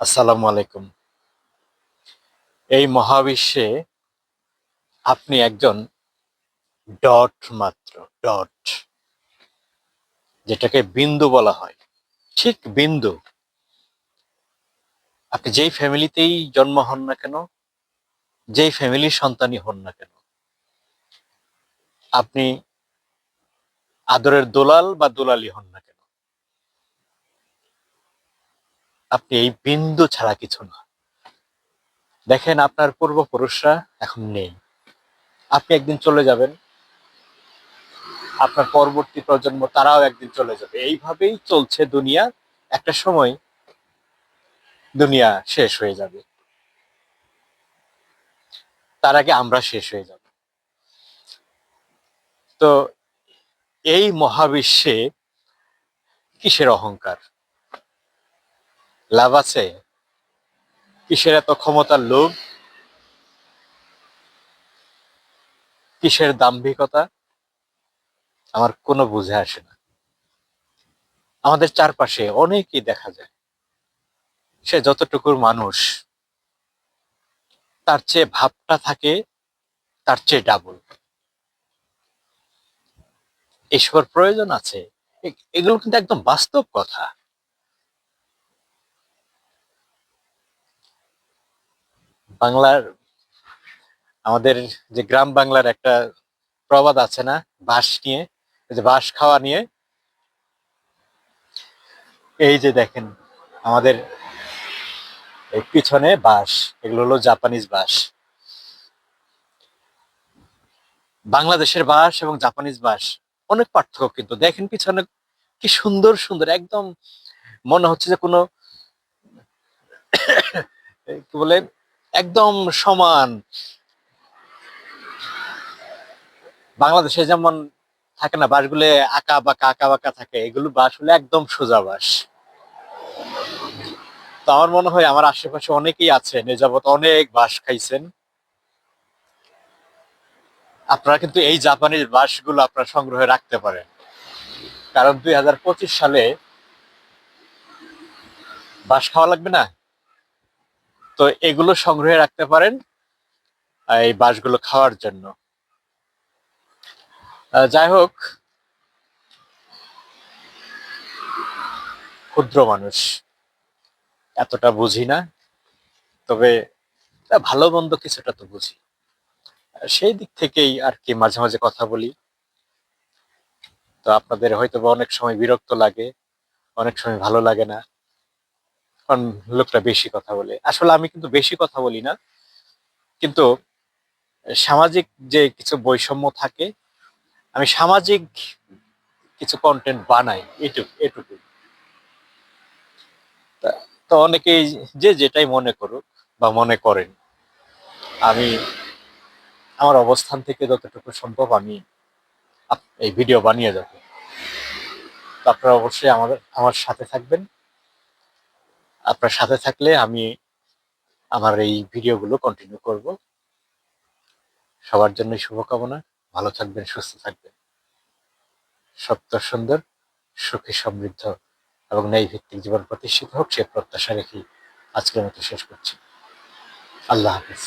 আসসালামু আলাইকুম। এই মহাবিশ্বে আপনি একজন ডট মাত্র, ডট, যেটাকে বিন্দু বলা হয়। ঠিক বিন্দু। আপনি যেই ফ্যামিলিতেই জন্ম হন না কেন, যেই ফ্যামিলির সন্তানই হন না কেন, আপনি আদরের দোলাল বা দোলালি হন না কেন। আপনি এই বিন্দু ছাড়া কিছু না। দেখেন আপনার পূর্বপুরুষরা এখন নেই। আপনি একদিন চলে যাবেন। আপনার পরবর্তী প্রজন্ম তারাও একদিন চলে যাবে। এইভাবেই চলছে দুনিয়া। একটা সময় দুনিয়া শেষ হয়ে যাবে। তার আগে আমরা শেষ হয়ে যাব। তো এই মহাবিশ্বে কিসের অহংকার? লাভ আছে? কিসের এত ক্ষমতার লোভ? কিসের দাম্ভিকতা? আমার কোনো বুঝে আসে না। আমাদের চারপাশে অনেকেই দেখা যায়। সে যতটুকুর মানুষ, তার চেয়ে ভাবটা থাকে, তার চেয়ে ডাবল এসবের প্রয়োজন আছে। এগুলো কিন্তু একদম বাস্তব কথা। বাংলার আমাদের যে গ্রাম বাংলার একটা প্রবাদ আছে না, বাঁশ নিয়ে যে বাঁশ খাওয়া নিয়ে। এই যে দেখেন, আমাদের পিছনে বাঁশ, এগুলো হলো জাপানিজ বাঁশ। বাংলাদেশের বাঁশ এবং জাপানিজ বাঁশ, অনেক পার্থক্য কিন্তু। দেখেন পিছনে কি সুন্দর সুন্দর, একদম মনে হচ্ছে যে কোনো কি বলে একদম সমান। বাংলাদেশে যেমন থাকে না বাঁশগুলো আঁকা বাঁকা আঁকা বাঁকা থাকে, এগুলো বাঁশ হলে একদম সোজা বাঁশ তো আমার মনে হয় আমার আশেপাশে অনেকেই আছেন, এ অনেক বাঁশ খাইছেন। আপনারা কিন্তু এই জাপানিজ বাঁশগুলো আপনারা সংগ্রহে রাখতে পারেন। কারণ দুই হাজার পঁচিশ সালে বাঁশ খাওয়া লাগবে না? তো এগুলো সংগ্রহে রাখতে পারেন এই বাঁশগুলো খাওয়ার জন্য। যাই হোক, ক্ষুদ্র মানুষ, এতটা বুঝি না, তবে ভালো মন্দ কিছুটা তো বুঝি। সেই দিক থেকেই আর কি মাঝে মাঝে কথা বলি। তো আপনাদের হয়তো বা অনেক সময় বিরক্ত লাগে, অনেক সময় ভালো লাগে না। কারণ লোকটা বেশি কথা বলে। আসলে আমি কিন্তু বেশি কথা বলি না। কিন্তু সামাজিক যে কিছু বৈষম্য থাকে, আমি সামাজিক কিছু কন্টেন্ট বানাই, এটুকু এটুকু তা- অনেকেই যে যেটাই মনে করুক বা মনে করেন, আমি, আমার অবস্থান থেকে যতটুকু সম্ভব আমি এই ভিডিও বানিয়ে যাব। আপনারা অবশ্যই আমার আমার সাথে থাকবেন। আপনার সাথে থাকলে আমি আমার এই ভিডিওগুলো কন্টিনিউ করব। সবার জন্য শুভকামনা। ভালো থাকবেন, সুস্থ থাকবেন। সত্য, সুন্দর, সুখী সমৃদ্ধ এবং ন্যায় ভিত্তিক জীবন প্রতিষ্ঠিত হোক, সে প্রত্যাশা রেখে আজকের মতো শেষ করছি। আল্লাহ হাফিজ।